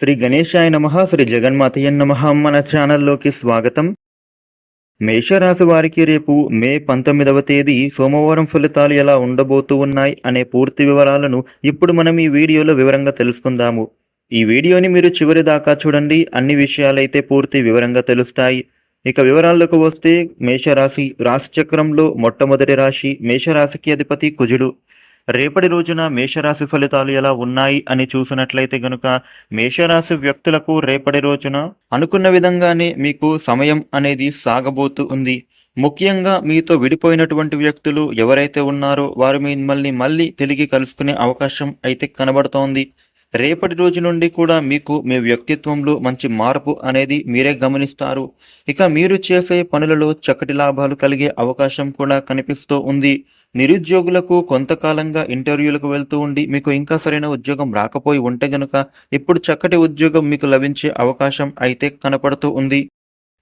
శ్రీ గణేశాయ నమ శ్రీ జగన్మాతయ్య నమ మన ఛానల్లోకి స్వాగతం. మేషరాశి వారికి రేపు మే పంతొమ్మిదవ తేదీ సోమవారం ఫలితాలు ఎలా ఉండబోతూ ఉన్నాయి అనే పూర్తి వివరాలను ఇప్పుడు మనం ఈ వీడియోలో వివరంగా తెలుసుకుందాము. ఈ వీడియోని మీరు చివరి దాకా చూడండి అన్ని విషయాలైతే పూర్తి వివరంగా తెలుస్తాయి. ఇక వివరాల్లోకి వస్తే మేషరాశి రాశి చక్రంలో మొట్టమొదటి రాశి మేషరాశికి అధిపతి కుజుడు. రేపటి రోజున మేషరాశి ఫలితాలు ఎలా ఉన్నాయి అని చూసినట్లయితే గనుక మేషరాశి వ్యక్తులకు రేపటి రోజున అనుకున్న విధంగానే మీకు సమయం అనేది సాగబోతూ ఉంది. ముఖ్యంగా మీతో విడిపోయినటువంటి వ్యక్తులు ఎవరైతే ఉన్నారో వారు మిమ్మల్ని మళ్ళీ తిరిగి కలుసుకునే అవకాశం అయితే కనబడుతోంది. రేపటి రోజు నుండి కూడా మీకు మీ వ్యక్తిత్వంలో మంచి మార్పు అనేది మీరే గమనిస్తారు. ఇక మీరు చేసే పనులలో చక్కటి లాభాలు కలిగే అవకాశం కూడా కనిపిస్తూ ఉంది. నిరుద్యోగులకు కొంతకాలంగా ఇంటర్వ్యూలకు వెళ్తూ ఉండి మీకు ఇంకా సరైన ఉద్యోగం రాకపోయి ఉంటే గనుక ఇప్పుడు చక్కటి ఉద్యోగం మీకు లభించే అవకాశం అయితే కనపడుతూ ఉంది.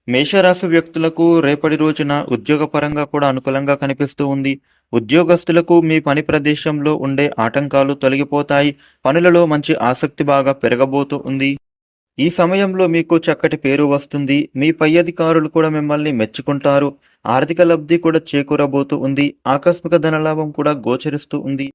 మేషరాశి వ్యక్తులకు రేపటి రోజున ఉద్యోగపరంగా కూడా అనుకూలంగా కనిపిస్తూ ఉంది. ఉద్యోగస్తులకు మీ పని ప్రదేశంలో ఉండే ఆటంకాలు తొలగిపోతాయి పనులలో మంచి ఆసక్తి బాగా పెరగబోతూ ఉంది. ఈ సమయంలో మీకు చక్కటి పేరు వస్తుంది మీ పై అధికారులు కూడా మిమ్మల్ని మెచ్చుకుంటారు ఆర్థిక లబ్ధి కూడా చేకూరబోతూ ఉంది ఆకస్మిక ధనలాభం కూడా గోచరిస్తూ ఉంది.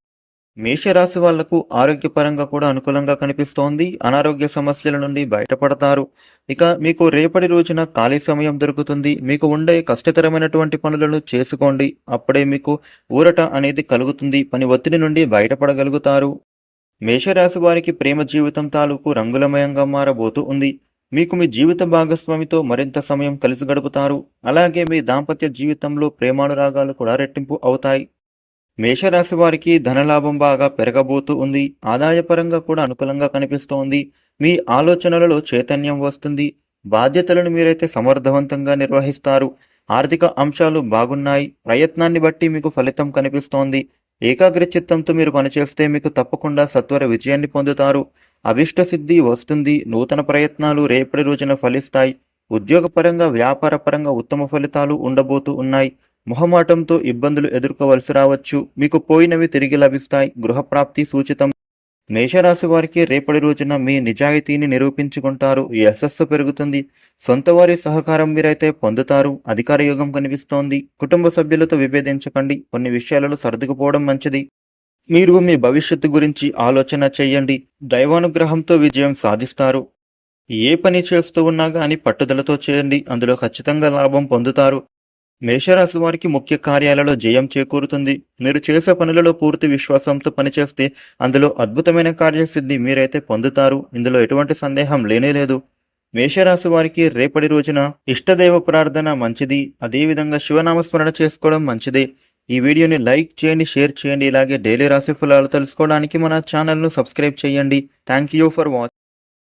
మేషరాశి వాళ్ళకు ఆరోగ్యపరంగా కూడా అనుకూలంగా కనిపిస్తోంది. అనారోగ్య సమస్యల నుండి బయటపడతారు. ఇక మీకు రేపటి రోజున ఖాళీ సమయం దొరుకుతుంది. మీకు ఉండే కష్టతరమైనటువంటి పనులను చేసుకోండి. అప్పుడే మీకు ఊరట అనేది కలుగుతుంది. పని ఒత్తిడి నుండి బయటపడగలుగుతారు. మేషరాశి వారికి ప్రేమ జీవితం తాలూకు రంగులమయంగా మారబోతూ ఉంది. మీకు మీ జీవిత భాగస్వామితో మరింత సమయం కలిసి గడుపుతారు. అలాగే మీ దాంపత్య జీవితంలో ప్రేమానురాగాలు కూడా రెట్టింపు అవుతాయి. మేషరాశి వారికి ధనలాభం బాగా పెరగబోతూ ఉంది. ఆదాయపరంగా కూడా అనుకూలంగా కనిపిస్తోంది. మీ ఆలోచనలలో చైతన్యం వస్తుంది. బాధ్యతలను మీరైతే సమర్థవంతంగా నిర్వహిస్తారు. ఆర్థిక అంశాలు బాగున్నాయి. ప్రయత్నాన్ని బట్టి మీకు ఫలితం కనిపిస్తోంది. ఏకాగ్రచిత్తంతో మీరు పనిచేస్తే మీకు తప్పకుండా సత్వర విజయాన్ని పొందుతారు. అభిష్ట సిద్ధి వస్తుంది. నూతన ప్రయత్నాలు రేపటి రోజున ఫలిస్తాయి. ఉద్యోగపరంగా వ్యాపారపరంగా ఉత్తమ ఫలితాలు ఉండబోతూ ఉన్నాయి. మొహమాటంతో ఇబ్బందులు ఎదుర్కోవలసి రావచ్చు. మీకు పోయినవి తిరిగి లభిస్తాయి. గృహప్రాప్తి సూచితం. మేషరాశి వారికి రేపటి రోజున మీ నిజాయితీని నిరూపించుకుంటారు. యశస్సు పెరుగుతుంది. సొంత వారి సహకారం మీరైతే పొందుతారు. అధికార యోగం కనిపిస్తోంది. కుటుంబ సభ్యులతో విభేదించకండి. కొన్ని విషయాలలో సర్దుకుపోవడం మంచిది. మీరు మీ భవిష్యత్తు గురించి ఆలోచన చేయండి. దైవానుగ్రహంతో విజయం సాధిస్తారు. ఏ పని చేస్తూ ఉన్నా కానీ పట్టుదలతో చేయండి. అందులో ఖచ్చితంగా లాభం పొందుతారు. మేషరాశి వారికి ముఖ్య కార్యాలలో జయం చేకూరుతుంది. మీరు చేసే పనులలో పూర్తి విశ్వాసంతో పనిచేస్తే అందులో అద్భుతమైన కార్యసిద్ధి మీరైతే పొందుతారు. ఇందులో ఎటువంటి సందేహం లేనేలేదు మేషరాశి వారికి రేపటి రోజున ఇష్టదైవ ప్రార్థన మంచిది. అదేవిధంగా శివనామస్మరణ చేసుకోవడం మంచిదే. ఈ వీడియోని లైక్ చేయండి షేర్ చేయండి. ఇలాగే డైలీ రాశి ఫలాలు తెలుసుకోవడానికి మన ఛానల్ను సబ్స్క్రైబ్ చేయండి. Thank you for watch